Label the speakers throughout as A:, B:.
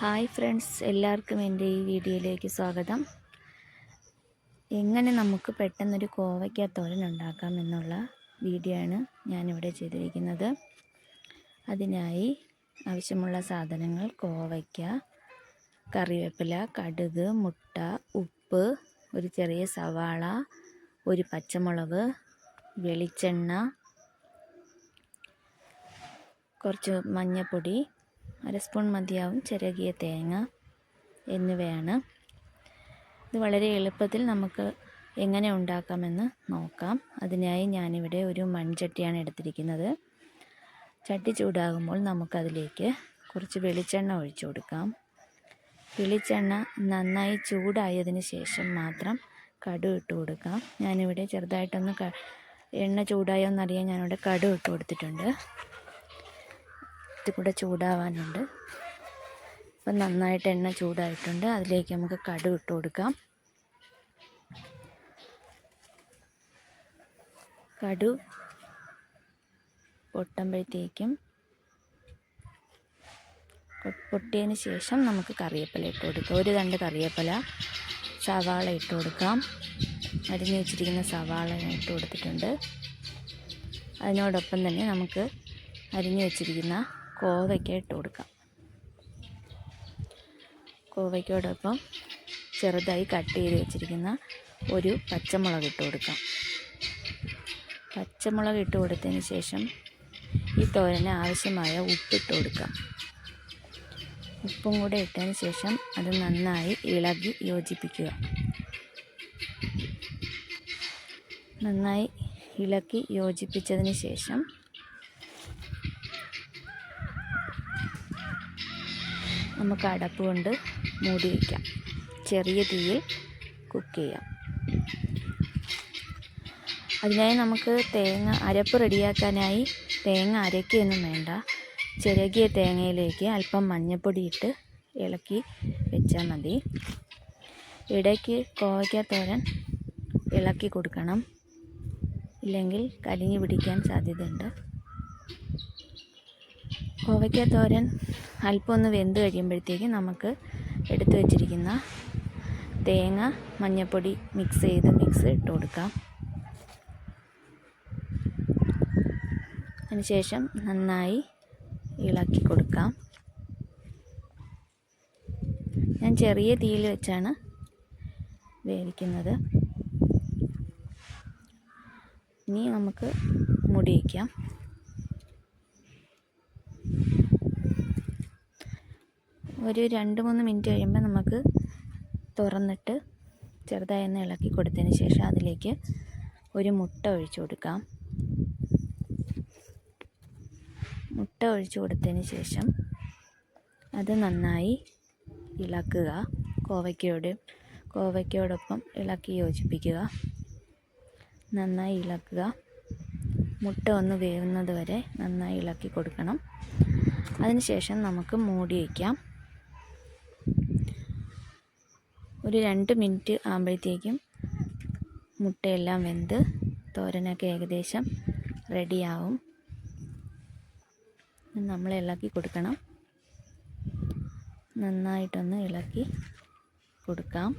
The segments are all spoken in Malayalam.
A: ഹായ് ഫ്രണ്ട്സ് എല്ലാവർക്കും എന്റെ ഈ വീഡിയോയിലേക്ക് സ്വാഗതം. എങ്ങനെ നമുക്ക് പെട്ടെന്നൊരു കോവയ്ക്ക തോരൻ ഉണ്ടാക്കാം എന്നുള്ള വീഡിയോ ആണ് ഞാനിവിടെ ചെയ്തിരിക്കുന്നത്. അതിനായി ആവശ്യമുള്ള സാധനങ്ങൾ കോവയ്ക്ക കറിവേപ്പില കടുക് മുട്ട ഉപ്പ് ഒരു ചെറിയ സവാള ഒരു പച്ചമുളക് വെളിച്ചെണ്ണ കുറച്ച് മഞ്ഞൾപ്പൊടി അര സ്പൂൺ മതിയാവും. ചിരകിയ തേങ്ങ എന്നിവയാണ്. ഇത് വളരെ എളുപ്പത്തിൽ നമുക്ക് എങ്ങനെ ഉണ്ടാക്കാമെന്ന് നോക്കാം. അതിനായി ഞാനിവിടെ ഒരു മൺചട്ടിയാണ് എടുത്തിരിക്കുന്നത്. ചട്ടി ചൂടാകുമ്പോൾ നമുക്കതിലേക്ക് കുറച്ച് വെളിച്ചെണ്ണ ഒഴിച്ചു കൊടുക്കാം. വെളിച്ചെണ്ണ നന്നായി ചൂടായതിന് ശേഷം മാത്രം കടു ഇട്ട് കൊടുക്കാം. ഞാനിവിടെ ചെറുതായിട്ടൊന്ന് എണ്ണ ചൂടായോ എന്നറിയാൻ ഞാനിവിടെ കടു ഇട്ട് കൊടുത്തിട്ടുണ്ട്. ഇത് കൂടെ ചൂടാവാനുണ്ട്. അപ്പം നന്നായിട്ട് എണ്ണ ചൂടായിട്ടുണ്ട്. അതിലേക്ക് നമുക്ക് കടു ഇട്ട് കൊടുക്കാം. കടു പൊട്ടുമ്പോഴത്തേക്കും പൊട്ടിയതിന് ശേഷം നമുക്ക് കറിവേപ്പില ഇട്ട് കൊടുക്കാം. ഒരു രണ്ട് കറിവേപ്പില സവാള ഇട്ട് കൊടുക്കാം. അരിഞ്ഞു വെച്ചിരിക്കുന്ന സവാള ഇട്ട് കൊടുത്തിട്ടുണ്ട്. അതിനോടൊപ്പം തന്നെ നമുക്ക് അരിഞ്ഞു വെച്ചിരിക്കുന്ന കോവയ്ക്ക ഇട്ട് കൊടുക്കാം. കോവയ്ക്കോടൊപ്പം ചെറുതായി കട്ട് ചെയ്ത് വെച്ചിരിക്കുന്ന ഒരു പച്ചമുളക് ഇട്ട് കൊടുക്കാം. പച്ചമുളക് ഇട്ട് കൊടുത്തതിന് ശേഷം ഈ തോരന് ആവശ്യമായ ഉപ്പിട്ട് കൊടുക്കാം. ഉപ്പും കൂടെ ഇട്ടതിന് ശേഷം അത് നന്നായി ഇളകി യോജിപ്പിക്കുക. നന്നായി ഇളക്കി യോജിപ്പിച്ചതിന് ശേഷം നമുക്ക് അടപ്പ് കൊണ്ട് മൂടി വയ്ക്കാം. ചെറിയ തീയിൽ കുക്ക് ചെയ്യാം. അതിനായി നമുക്ക് തേങ്ങ അരപ്പ് റെഡിയാക്കാനായി തേങ്ങ അരയ്ക്കൊന്നും വേണ്ട. ചിരകിയ തേങ്ങയിലേക്ക് അല്പം മഞ്ഞൾപ്പൊടി ഇട്ട് ഇളക്കി വെച്ചാൽ മതി. ഇടയ്ക്ക് കോവയ്ക്കാത്തോരൻ തോരൻ ഇളക്കി കൊടുക്കണം. ഇല്ലെങ്കിൽ കരിഞ്ഞു പിടിക്കാൻ സാധ്യതയുണ്ട്. കോവയ്ക്ക തോരൻ അല്പം ഒന്ന് വെന്ത് കഴിയുമ്പോഴത്തേക്ക് നമുക്ക് എടുത്തു വച്ചിരിക്കുന്ന തേങ്ങ മഞ്ഞൾപ്പൊടി മിക്സ് ചെയ്ത് മിക്സ് ഇട്ട് കൊടുക്കാം. അതിനുശേഷം നന്നായി ഇളക്കി കൊടുക്കാം. ഞാൻ ചെറിയ തീയിൽ വെച്ചാണ് വേവിക്കുന്നത്. ഇനി നമുക്ക് മുടി വയ്ക്കാം ഒരു രണ്ട് മൂന്ന് മിനിറ്റ് കഴിയുമ്പോൾ നമുക്ക് തുറന്നിട്ട് ചെറുതായി ഒന്ന് ഇളക്കി കൊടുത്തതിന് ശേഷം അതിലേക്ക് ഒരു മുട്ട ഒഴിച്ചു കൊടുക്കാം. മുട്ട ഒഴിച്ചു കൊടുത്തതിന് ശേഷം അത് നന്നായി ഇളക്കുക. കോവയ്ക്കയോട് കോവയ്ക്കയോടൊപ്പം ഇളക്കി യോജിപ്പിക്കുക. നന്നായി ഇളക്കുക. മുട്ട ഒന്ന് വേവുന്നത് വരെ നന്നായി ഇളക്കി കൊടുക്കണം. അതിനുശേഷം നമുക്ക് മൂടി വയ്ക്കാം. ഒരു രണ്ട് മിനിറ്റ് ആകുമ്പോഴത്തേക്കും മുട്ടയെല്ലാം വെന്ത് തോരനൊക്കെ ഏകദേശം റെഡിയാവും. നമ്മൾ ഇളക്കി കൊടുക്കണം. നന്നായിട്ടൊന്ന് ഇളക്കി കൊടുക്കാം.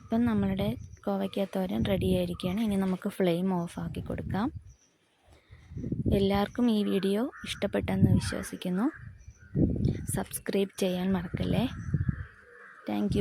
A: ഇപ്പം നമ്മളുടെ കോവയ്ക്കാത്തോരൻ തോരൻ റെഡി ആയിരിക്കുകയാണ്. ഇനി നമുക്ക് ഫ്ലെയിം ഓഫാക്കി കൊടുക്കാം. എല്ലാവർക്കും ഈ വീഡിയോ ഇഷ്ടപ്പെട്ടെന്ന് വിശ്വസിക്കുന്നു. സബ്സ്ക്രൈബ് ചെയ്യാൻ മറക്കല്ലേ? താങ്ക്